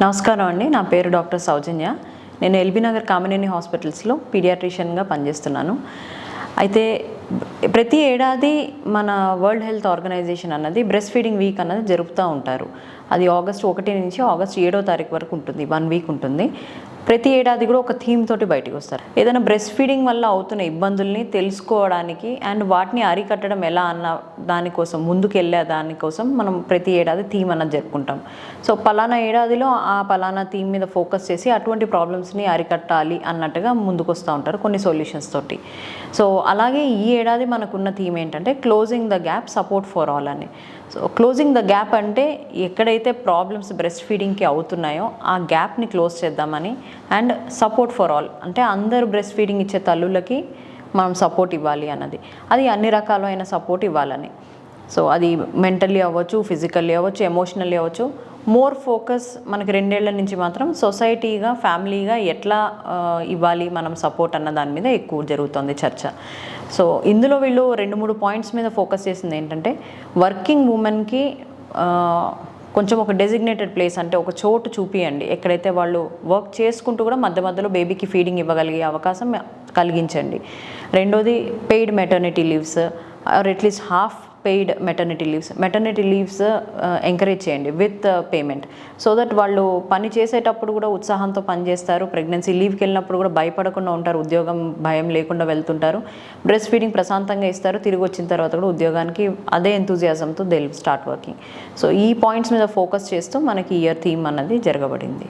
నమస్కారం అండి. నా పేరు డాక్టర్ సౌజన్య. నేను ఎల్బీ నగర్ కామినేని హాస్పిటల్స్లో పీడియాట్రిషియన్గా పనిచేస్తున్నాను. అయితే ప్రతి ఏడాది మన వరల్డ్ హెల్త్ ఆర్గనైజేషన్ అన్నది బ్రెస్ట్ ఫీడింగ్ వీక్ అన్నది జరుపుతూ ఉంటారు. అది ఆగస్ట్ ఒకటి నుంచి ఆగస్ట్ ఏడో తారీఖు వరకు ఉంటుంది. వన్ వీక్ ఉంటుంది. ప్రతి ఏడాది కూడా ఒక థీమ్ తోటి బయటకు వస్తారు. ఏదైనా బ్రెస్ట్ ఫీడింగ్ వల్ల అవుతున్న ఇబ్బందుల్ని తెలుసుకోవడానికి అండ్ వాటిని అరికట్టడం ఎలా అన్న దానికోసం ముందుకు వెళ్ళే దానికోసం మనం ప్రతి ఏడాది థీమ్ అన్నది జరుపుకుంటాం. సో పలానా ఏడాదిలో ఆ పలానా థీమ్ మీద ఫోకస్ చేసి అటువంటి ప్రాబ్లమ్స్ని అరికట్టాలి అన్నట్టుగా ముందుకు వస్తూ ఉంటారు కొన్ని సొల్యూషన్స్ తోటి. సో అలాగే ఈ ఏడాది మనకున్న థీమ్ ఏంటంటే closing the gap support for all అని. సో క్లోజింగ్ ద గ్యాప్ అంటే ఎక్కడైతే ప్రాబ్లమ్స్ బ్రెస్ట్ ఫీడింగ్కి అవుతున్నాయో ఆ గ్యాప్ని క్లోజ్ చేద్దామని అండ్ సపోర్ట్ ఫర్ ఆల్. అంటే అందరు బ్రెస్ట్ ఫీడింగ్ ఇచ్చే తల్లులకి మనం సపోర్ట్ ఇవ్వాలి అన్నది. అది అన్ని రకాలైన సపోర్ట్ ఇవ్వాలని. సో అది మెంటల్లీ అవ్వచ్చు ఫిజికల్లీ అవ్వచ్చు ఎమోషనల్లీ అవ్వచ్చు. మోర్ ఫోకస్ మనకి రెండేళ్ళ నుంచి మాత్రం సొసైటీగా ఫ్యామిలీగా ఎట్లా ఇవ్వాలి మనం సపోర్ట్ అన్న దాని మీద ఎక్కువ జరుగుతుంది చర్చ. సో ఇందులో వీళ్ళు రెండు మూడు పాయింట్స్ మీద ఫోకస్ చేసింది ఏంటంటే వర్కింగ్ ఉమెన్కి కొంచెం ఒక డెసిగ్నేటెడ్ ప్లేస్ అంటే ఒక చోటు చూపియండి. ఎక్కడైతే వాళ్ళు వర్క్ చేసుకుంటూ కూడా మధ్య మధ్యలో బేబీకి ఫీడింగ్ ఇవ్వగలిగే అవకాశం కలిగించండి. రెండోది paid maternity leaves or at least half paid maternity leaves maternity leaves encourage చేయండి విత్ పేమెంట్ సో దట్ వాళ్ళు పని చేసేటప్పుడు కూడా ఉత్సాహంతో పనిచేస్తారు ప్రెగ్నెన్సీ లీవ్కి వెళ్ళినప్పుడు కూడా భయపడకుండా ఉంటారు. ఉద్యోగం భయం లేకుండా వెళ్తుంటారు. బ్రెస్ట్ ఫీడింగ్ ప్రశాంతంగా ఇస్తారు. తిరిగి వచ్చిన తర్వాత కూడా ఉద్యోగానికి అదే ఎంతూజియాజంతో దే స్టార్ట్ వర్కింగ్ సో ఈ పాయింట్స్ మీద ఫోకస్ చేస్తూ మనకి ఇయర్ థీమ్ అన్నది జరగబడింది.